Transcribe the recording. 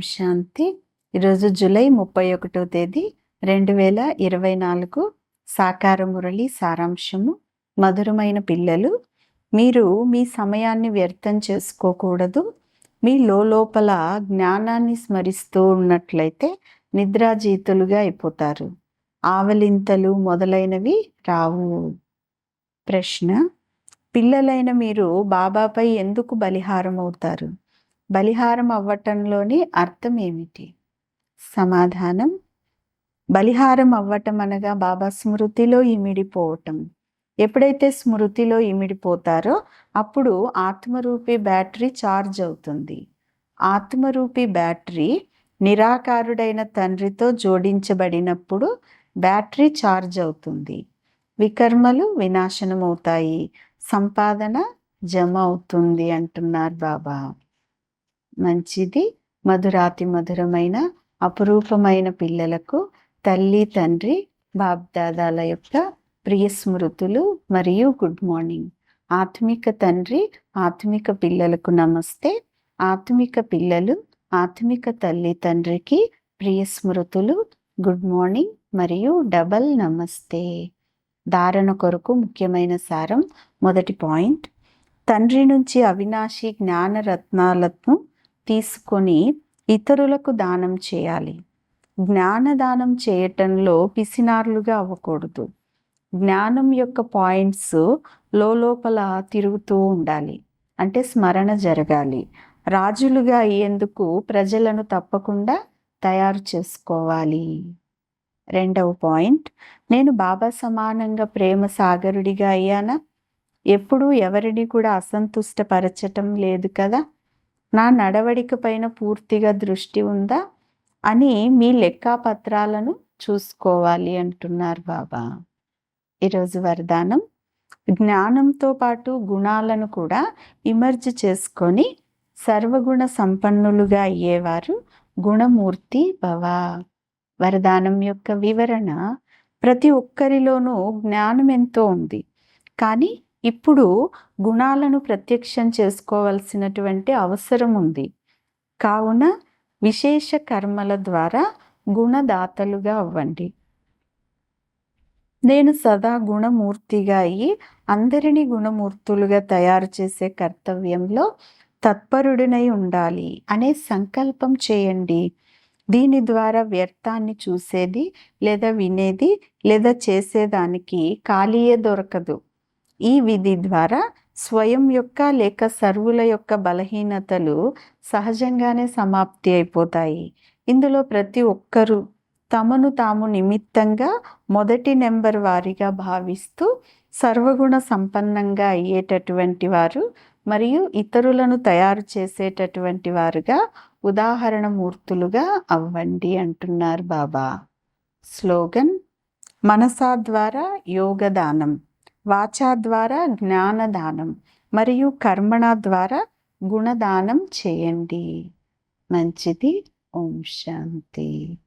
శాంతి ఈరోజు జూలై ముప్పై ఒకటో తేదీ రెండు వేల ఇరవై నాలుగు సాకార మురళి సారాంశము. మధురమైన పిల్లలు మీరు మీ సమయాన్ని వ్యర్థం చేసుకోకూడదు. మీ లోపల జ్ఞానాన్ని స్మరిస్తూ ఉన్నట్లయితే నిద్రాజీతులుగా అయిపోతారు. ఆవలింతలు మొదలైనవి రావు. ప్రశ్న పిల్లలైన మీరు బాబాపై ఎందుకు బలిహారం అవుతారు బలిహారం అవ్వటంలోని అర్థం ఏమిటి సమాధానం బలిహారం అవ్వటం అనగా బాబా స్మృతిలో ఇమిడిపోవటం. ఎప్పుడైతే స్మృతిలో ఇమిడిపోతారో అప్పుడు ఆత్మరూపి బ్యాటరీ ఛార్జ్ అవుతుంది. ఆత్మరూపి బ్యాటరీ నిరాకారుడైన తండ్రితో జోడించబడినప్పుడు బ్యాటరీ ఛార్జ్ అవుతుంది. వికర్మలు వినాశనం అవుతాయి సంపాదన జమ అవుతుంది అంటున్నారు బాబా. మంచిది. మధురాతి మధురమైన అపురూపమైన పిల్లలకు తల్లి తండ్రి బాబ్దాదాల యొక్క ప్రియ స్మృతులు మరియు గుడ్ మార్నింగ్. ఆత్మిక తండ్రి ఆత్మిక పిల్లలకు నమస్తే. ఆత్మిక పిల్లలు ఆత్మిక తల్లి తండ్రికి ప్రియ స్మృతులు గుడ్ మార్నింగ్ మరియు డబల్ నమస్తే. ధారణ కొరకు ముఖ్యమైన సారం మొదటి పాయింట్. తండ్రి నుంచి అవినాశి జ్ఞాన రత్నాలను తీసుకొని ఇతరులకు దానం చేయాలి. జ్ఞానదానం చేయటంలో పిసినార్లుగా అవ్వకూడదు. జ్ఞానం యొక్క పాయింట్స్ లోపల తిరుగుతూ ఉండాలి. అంటే స్మరణ జరగాలి. రాజులుగా అయ్యేందుకు ప్రజలను తప్పకుండా తయారు చేసుకోవాలి. రెండవ పాయింట్ నేను బాబా సమానంగా ప్రేమ సాగరుడిగా అయ్యానా? ఎప్పుడూ ఎవరిని కూడా అసంతుష్టపరచటం లేదు కదా? నా నడవడిక పైన పూర్తిగా దృష్టి ఉందా అని మీ లెక్కాపత్రాలను చూసుకోవాలి అంటున్నారు బాబా. ఈరోజు వరదానం. జ్ఞానంతో పాటు గుణాలను కూడా ఇమర్జ్ చేసుకొని సర్వగుణ సంపన్నులుగా అయ్యేవారు గుణమూర్తి భవ. వరదానం యొక్క వివరణ ప్రతి ఒక్కరిలోనూ జ్ఞానం ఎంతో ఉంది. కానీ ఇప్పుడు గుణాలను ప్రత్యక్షం చేసుకోవాల్సినటువంటి అవసరం ఉంది. కావున విశేష కర్మల ద్వారా గుణదాతలుగా అవ్వండి. నేను సదా గుణమూర్తిగా అయ్యి అందరినీ గుణమూర్తులుగా తయారు చేసే కర్తవ్యంలో తత్పరుడినై ఉండాలి అనే సంకల్పం చేయండి. దీని ద్వారా వ్యర్థాన్ని చూసేది లేదా వినేది లేదా చేసేదానికి ఖాళీయే దొరకదు. ఈ విధి ద్వారా స్వయం యొక్క లేక సర్వుల యొక్క బలహీనతలు సహజంగానే సమాప్తి అయిపోతాయి. ఇందులో ప్రతి ఒక్కరూ తమను తాము నిమిత్తంగా మొదటి నెంబర్ వారిగా భావిస్తూ సర్వగుణ సంపన్నంగా అయ్యేటటువంటి వారు మరియు ఇతరులను తయారు చేసేటటువంటి వారుగా ఉదాహరణ మూర్తులుగా అవ్వండి అంటున్నారు బాబా. స్లోగన్ మనసా ద్వారా యోగదానం. వాచా ద్వారా జ్ఞానదానం మరియు కర్మణ ద్వారా గుణదానం చేయండి. మంచిది. ఓం శాంతి.